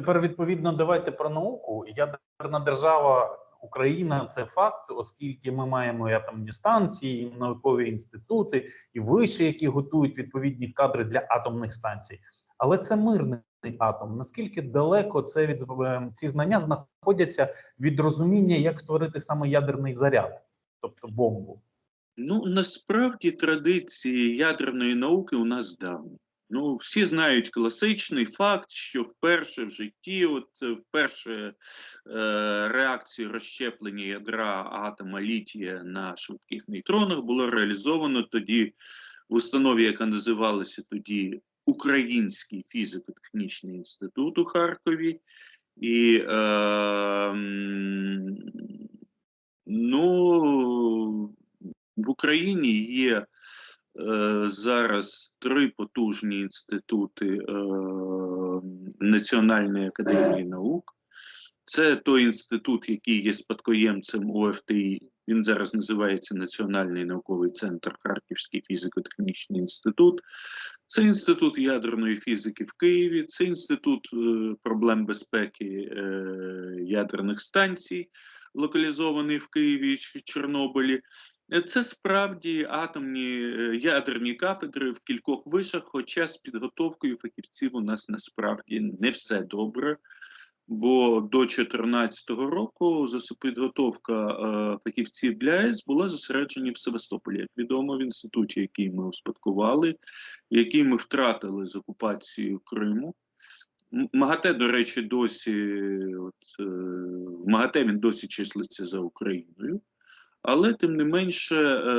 Тепер відповідно давайте про науку. Ядерна держава Україна це факт, оскільки ми маємо і атомні станції, і наукові інститути, і виші, які готують відповідні кадри для атомних станцій. Але це мирний атом. Наскільки далеко це від е, ці знання знаходяться від розуміння, як створити саме ядерний заряд, тобто бомбу? Ну, насправді традиції ядерної науки у нас давні. Ну, всі знають класичний факт, що вперше в житті, от е, вперше е, реакцію розщеплення ядра атома літія на швидких нейтронах було реалізовано тоді в установі, яка називалася тоді Український фізико-технічний інститут у Харкові. І е, ну, в Україні є зараз три потужні інститути е, Національної академії наук. Це той інститут, який є спадкоємцем УФТІ. Він зараз називається Національний науковий центр Харківський фізико-технічний інститут. Це інститут ядерної фізики в Києві, це інститут е, проблем безпеки е, ядерних станцій, локалізований в Києві чи Чорнобилі. Е, Це справді атомні е, ядерні кафедри в кількох вишах, хоча з підготовкою фахівців у нас насправді не все добре. Бо до 2014 року підготовка е, фахівців для АЕС була зосереджена в Севастополі, як відомо, в інституті, який ми успадкували, який ми втратили з окупацією Криму. МАГАТЕ, до речі, досі от, МАГАТЕ він досі числиться за Україною. Але тим не менше, е,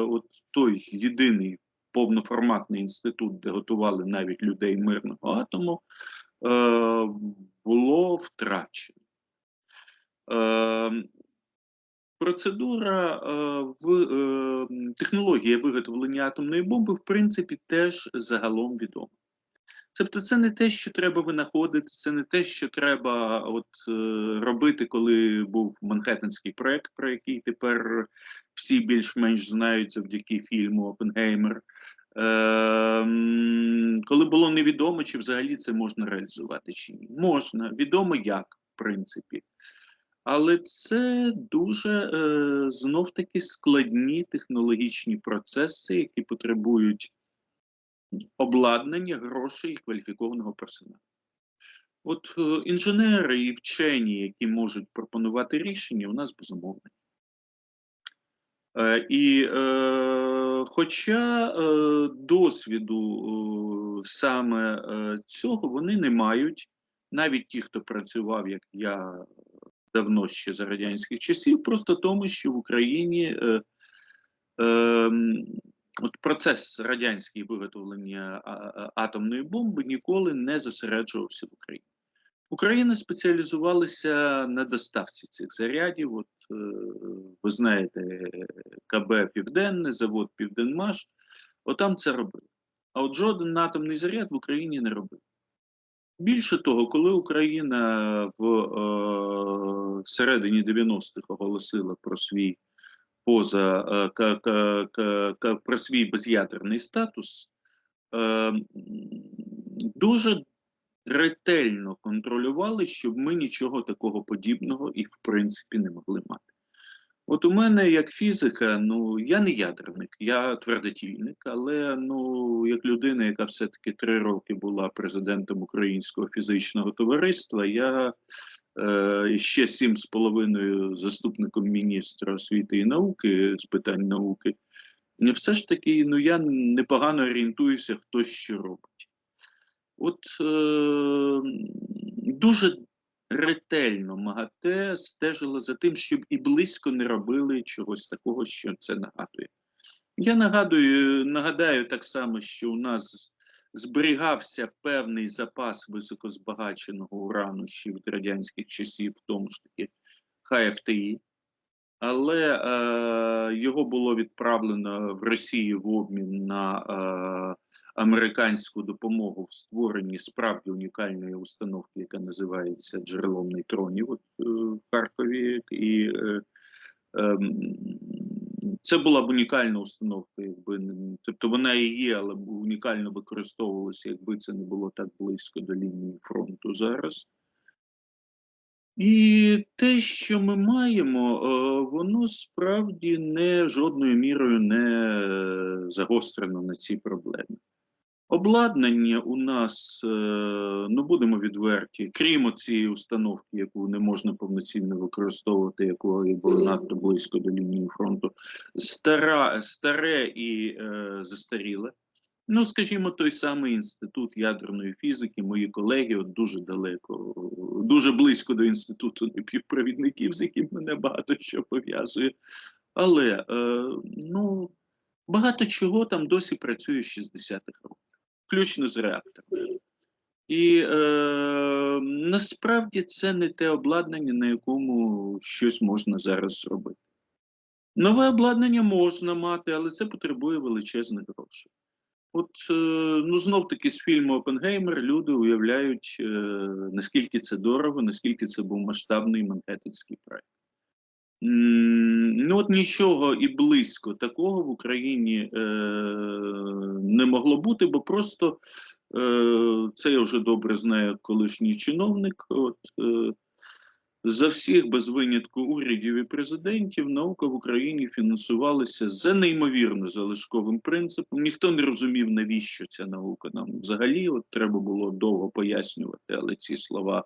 от той єдиний повноформатний інститут, де готували навіть людей мирного атому, е, було втрачено. Е, Процедура в технологія виготовлення атомної бомби, в принципі, теж загалом відома. Тобто, це не те, що треба винаходити, це не те, що треба от, е, робити, коли був Манхеттенський проект, про який тепер всі більш-менш знають завдяки фільму Опенгеймер. Ем, коли було невідомо, чи взагалі це можна реалізувати чи ні. Можна, відомо як, в принципі. Але це дуже е, знов таки складні технологічні процеси, які потребують обладнання, грошей і кваліфікованого персоналу. От е, інженери і вчені, які можуть пропонувати рішення, у нас безумовно. Е, і е, хоча е, досвіду е, саме е, цього вони не мають, навіть ті, хто працював, як я давно ще за радянських часів, просто тому, що в Україні е, е, от процес радянський виготовлення атомної бомби ніколи не зосереджувався в Україні. Україна спеціалізувалася на доставці цих зарядів. От е, ви знаєте, КБ Південне, завод Південмаш, отам це робили. А от жоден атомний заряд в Україні не робив. Більше того, коли Україна в е, середині 90-х оголосила про свій поза е, про свій без'ядерний статус, е, дуже ретельно контролювали, щоб ми нічого такого подібного і в принципі не могли мати. От у мене як фізика, ну я не ядерник, я твердотільник, але ну як людина, яка все-таки три роки була президентом Українського фізичного товариства, я і ще сім з половиною заступником міністра освіти і науки з питань науки. і Все ж таки, ну я непогано орієнтуюся, хто що робить. От е, дуже ретельно МАГАТЕ стежила за тим, щоб і близько не робили чогось такого, що це нагадує. Я нагадую, нагадаю так само, що у нас зберігався певний запас високозбагаченого урану ще від радянських часів, в тому ж таки ХФТІ, але е, його було відправлено в Росію в обмін на е, американську допомогу в створенні справді унікальної установки, яка називається джерелом нейтронів от, е, в Харкові. І е, ем, це була б унікальна установка, якби тобто вона і є, але унікально використовувалася, якби це не було так близько до лінії фронту зараз. І те, що ми маємо, е, воно справді не жодною мірою не загострено на ці проблеми. Обладнання у нас, е, ну будемо відверті, крім цієї установки, яку не можна повноцінно використовувати, якої було надто близько до лінії фронту, стара, старе і е, застаріле. Ну, скажімо, той самий інститут ядерної фізики, мої колеги от дуже далеко, дуже близько до інституту напівпровідників, з яким мене багато що пов'язує. Але е, ну, багато чого там досі працює з 60-х років, включно з реакторами. І е, насправді це не те обладнання, на якому щось можна зараз зробити. Нове обладнання можна мати, але це потребує величезних грошей. От е, ну знов таки з фільму Опенгеймер люди уявляють, е, наскільки це дорого, наскільки це був масштабний манхеттенський проект. Ну от нічого і близько такого в Україні е, не могло бути, бо просто це я вже добре знаю колишній чиновник. От, за всіх без винятку урядів і президентів наука в Україні фінансувалася за неймовірно залишковим принципом. Ніхто не розумів, навіщо ця наука нам взагалі. От треба було довго пояснювати, але ці слова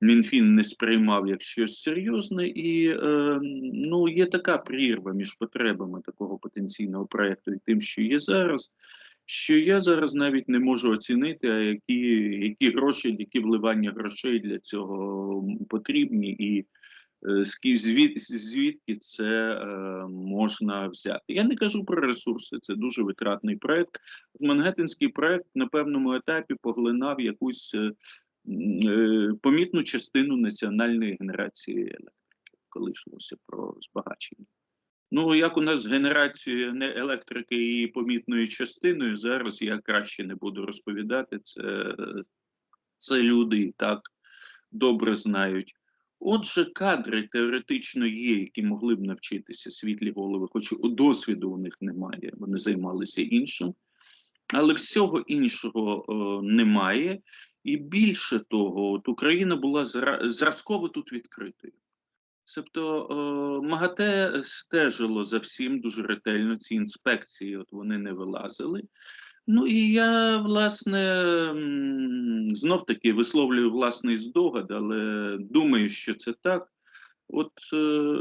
Мінфін не сприймав як щось серйозне, і е, ну є така прірва між потребами такого потенційного проекту і тим, що є зараз. Що я зараз навіть не можу оцінити, а які, які гроші, які вливання грошей для цього потрібні, і е, звід, звідки це е, можна взяти. Я не кажу про ресурси, це дуже витратний проект. Мангеттенський проект на певному етапі поглинав якусь е, е, помітну частину національної генерації електрики, коли йшлося про збагачення. Ну, як у нас з генерацією електрики і помітною частиною, зараз я краще не буду розповідати. Це, це люди так добре знають. Отже, кадри теоретично є, які могли б навчитися світлі голови, хоч досвіду у них немає, вони займалися іншим. Але всього іншого е, немає. І більше того, от Україна була зразково тут відкритою. Тобто е, МАГАТЕ стежило за всім дуже ретельно. Ці інспекції от вони не вилазили. Ну і я, власне, знов таки висловлюю власний здогад, але думаю, що це так. От е,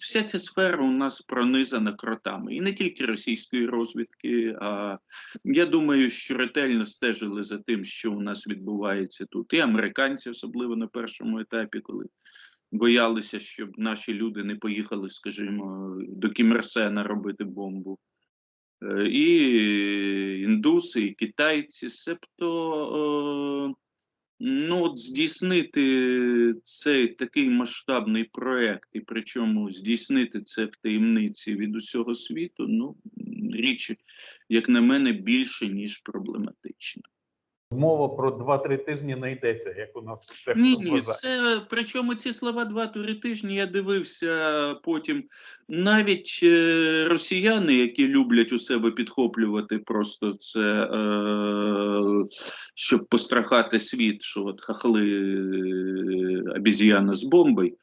вся ця сфера у нас пронизана кротами. І не тільки російської розвідки, а я думаю, що ретельно стежили за тим, що у нас відбувається тут. І американці, особливо на першому етапі, коли боялися, щоб наші люди не поїхали, скажімо, до Кімерсена робити бомбу. Е, І індуси, і китайці, себто е, ну, от здійснити цей такий масштабний проект, і причому здійснити це в таємниці від усього світу, ну, річ, як на мене, більше, ніж проблематична. Мова про 2-3 тижні не йдеться, як у нас тут Ні, ні, це причому ці слова два-три тижні я дивився потім. Навіть е, росіяни, які люблять у себе підхоплювати просто це, е, щоб пострахати світ, що от хахли е, обіз'яна з бомбою.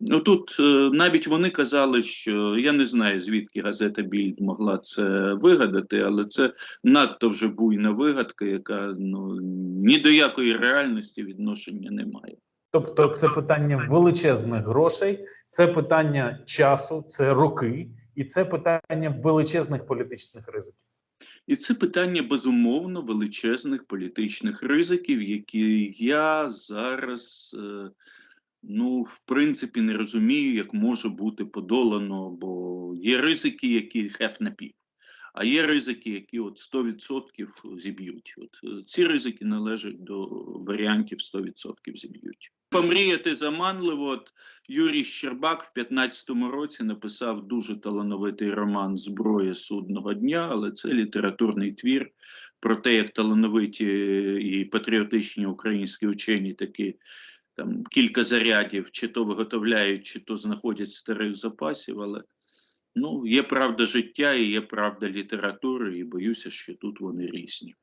Ну тут е, навіть вони казали, що я не знаю, звідки газета Більд могла це вигадати, але це надто вже буйна вигадка, яка ну ні до якої реальності відношення не має. Тобто, це питання величезних грошей, це питання часу, це роки, і це питання величезних політичних ризиків. І це питання безумовно величезних політичних ризиків, які я зараз, е, ну, в принципі, не розумію, як може бути подолано, бо є ризики, які хеф на пів, а є ризики, які от 100% зіб'ють. От е, ці ризики належать до варіантів 100% зіб'ють. Помріяти заманливо. От Юрій Щербак в 15-му році написав дуже талановитий роман Зброя судного дня, але це літературний твір про те, як талановиті і патріотичні українські учені такі там кілька зарядів чи то виготовляють, чи то знаходять старих запасів. Але ну, є правда життя і є правда літератури, і боюся, що тут вони різні.